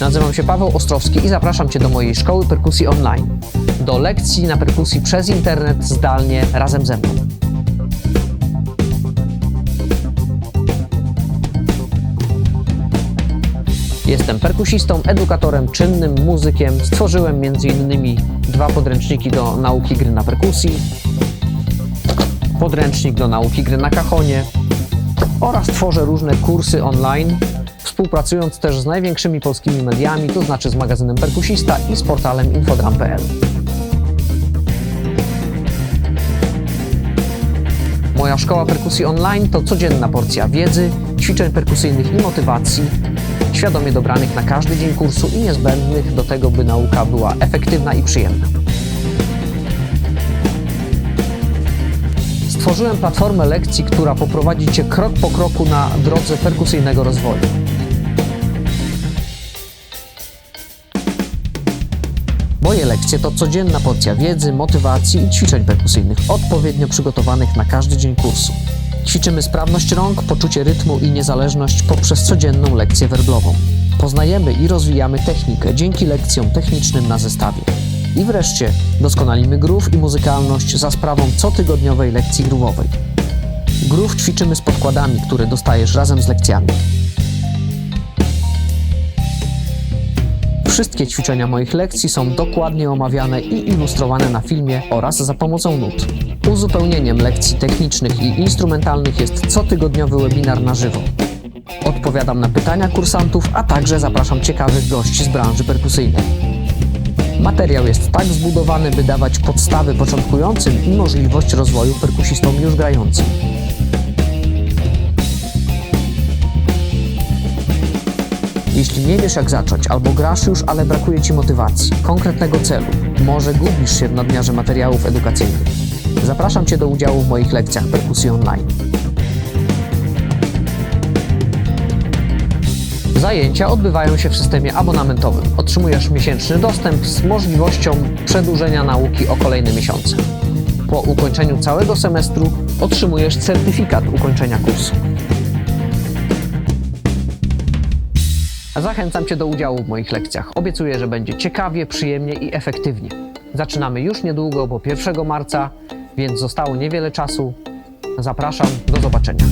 Nazywam się Paweł Ostrowski i zapraszam Cię do mojej szkoły perkusji online. Do lekcji na perkusji przez internet zdalnie razem ze mną. Jestem perkusistą, edukatorem, czynnym muzykiem. Stworzyłem m.in. dwa podręczniki do nauki gry na perkusji, podręcznik do nauki gry na kachonie oraz tworzę różne kursy online, współpracując też z największymi polskimi mediami, to znaczy z magazynem Perkusista i z portalem infodram.pl. Moja szkoła perkusji online to codzienna porcja wiedzy, ćwiczeń perkusyjnych i motywacji, świadomie dobranych na każdy dzień kursu i niezbędnych do tego, by nauka była efektywna i przyjemna. Stworzyłem platformę lekcji, która poprowadzi Cię krok po kroku na drodze perkusyjnego rozwoju. Moje lekcje to codzienna porcja wiedzy, motywacji i ćwiczeń perkusyjnych, odpowiednio przygotowanych na każdy dzień kursu. Ćwiczymy sprawność rąk, poczucie rytmu i niezależność poprzez codzienną lekcję werblową. Poznajemy i rozwijamy technikę dzięki lekcjom technicznym na zestawie. I wreszcie doskonalimy grów i muzykalność za sprawą cotygodniowej lekcji groove'owej. Groove ćwiczymy z podkładami, które dostajesz razem z lekcjami. Wszystkie ćwiczenia moich lekcji są dokładnie omawiane i ilustrowane na filmie oraz za pomocą nut. Uzupełnieniem lekcji technicznych i instrumentalnych jest cotygodniowy webinar na żywo. Odpowiadam na pytania kursantów, a także zapraszam ciekawych gości z branży perkusyjnej. Materiał jest tak zbudowany, by dawać podstawy początkującym i możliwość rozwoju perkusistom już grającym. Jeśli nie wiesz jak zacząć, albo grasz już, ale brakuje Ci motywacji, konkretnego celu, może gubisz się w nadmiarze materiałów edukacyjnych, zapraszam Cię do udziału w moich lekcjach perkusji online. Zajęcia odbywają się w systemie abonamentowym. Otrzymujesz miesięczny dostęp z możliwością przedłużenia nauki o kolejne miesiące. Po ukończeniu całego semestru otrzymujesz certyfikat ukończenia kursu. Zachęcam Cię do udziału w moich lekcjach. Obiecuję, że będzie ciekawie, przyjemnie i efektywnie. Zaczynamy już niedługo, bo 1 marca, więc zostało niewiele czasu. Zapraszam, do zobaczenia.